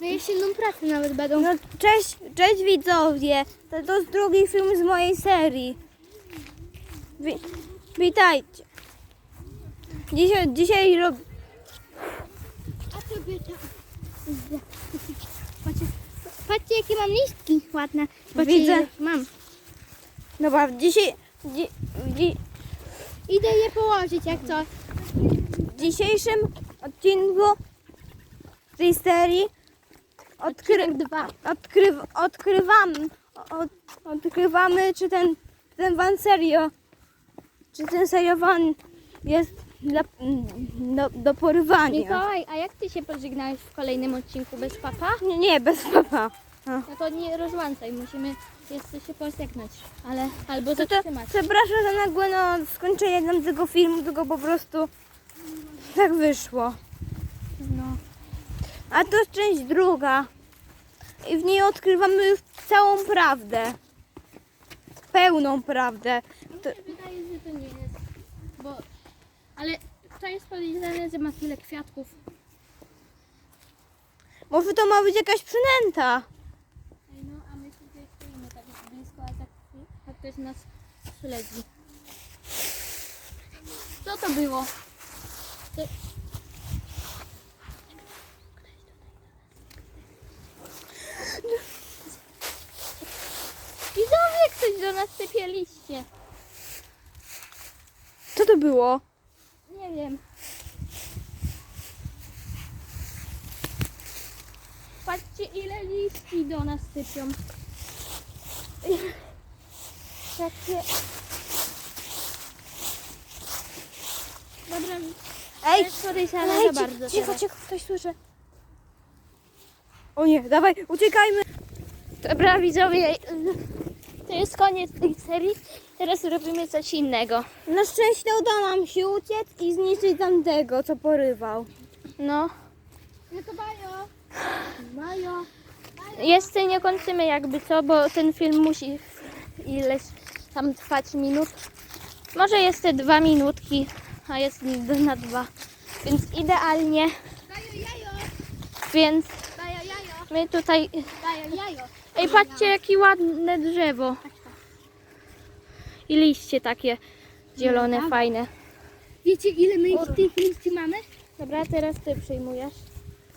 No inną pracę nawet będą. No cześć, cześć widzowie. To, to jest drugi film z mojej serii. Wi, witajcie. Dzisiaj, dzisiaj rob... A tobie to... Patrzcie, patrzcie jakie mam listki ładne. Patrzcie, Widzę. Mam. Dobra, dzisiaj... Dzi, dzi, Idę je położyć jak coś. w dzisiejszym odcinku tej serii odkry, odkryw, odkrywamy, od, odkrywamy, czy ten, ten van serio, czy ten serio van jest dla, do, do porywania. Mikołaj, a jak ty się pożegnałeś w kolejnym odcinku bez papa? Nie, nie, bez papa. No. No to nie rozłączaj, musimy jeszcze się pożegnać, ale albo To, to, przepraszam za nagłe no, skończenie nam tego filmu, tylko po prostu tak wyszło. No. A to jest część druga. I w niej odkrywamy już całą prawdę. Pełną prawdę. To, Mi się wydaje, że to nie jest, bo... Ale to jest podejrzane, że ma tyle kwiatków. może to ma być jakaś przynęta. Ej, no, a my tutaj stoimy tak blisko, a tak a ktoś nas śledzi. Co to było? To... Do nas sypie liście. Co to było? Nie wiem. Patrzcie ile liści do nas sypią. Takie... Dobra, Ej, ej, za bardzo cicho, teraz. cicho, ktoś słyszy. O nie, dawaj, uciekajmy. Dobra widzowie, to jest koniec tej serii. Teraz robimy coś innego. Na szczęście udało nam się uciec i zniszczyć tamtego, co porywał. No. No to bajo. Bajo. Jeszcze nie kończymy jakby co, bo ten film musi ileś tam trwać minut. Może jeszcze dwa minutki, a jest na dwa. Więc idealnie. Bajo jajo. Więc my tutaj... Bajo jajo. Ej, patrzcie jakie ładne drzewo. I liście takie zielone, fajne. Wiecie ile my ich tych liści mamy? Dobra, teraz ty przyjmujesz.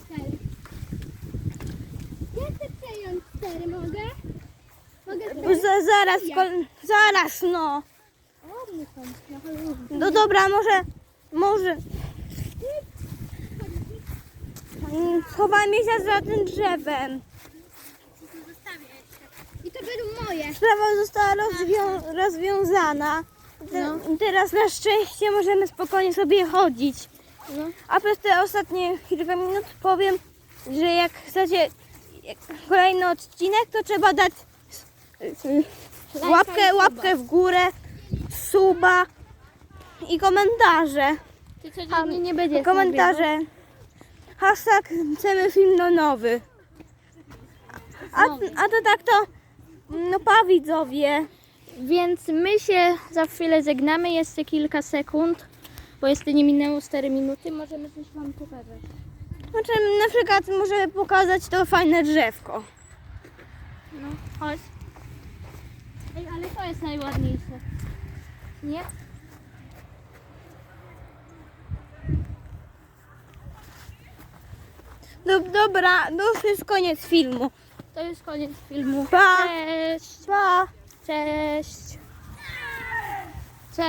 Cztery. Ja chcę przejąć cztery, mogę? Mogę Z, zaraz, kol- zaraz no. O, mnie są. No dobra, może, może. Mm, Schowajmy się za tym drzewem. I to będą moje. Sprawa została rozwią- rozwiązana. Te- No. Teraz na szczęście możemy spokojnie sobie chodzić. No. A przez te ostatnie kilka minut powiem, że jak chcecie jak kolejny odcinek, to trzeba dać łapkę, łapkę w górę, suba i komentarze. Ty codziennie nie będziesz komentarze. Hashtag chcemy film no nowy. A, a to tak to, no pa widzowie. Więc my się za chwilę żegnamy, jeszcze kilka sekund, bo jeszcze nie minęło 4 minuty. Możemy coś Wam pokazać. Znaczy na przykład możemy pokazać to fajne drzewko. No, chodź. Ej, ale to jest najładniejsze. Nie? No dobra, no już jest koniec filmu. To już koniec filmu. Pa. Cześć! Pa! Cześć!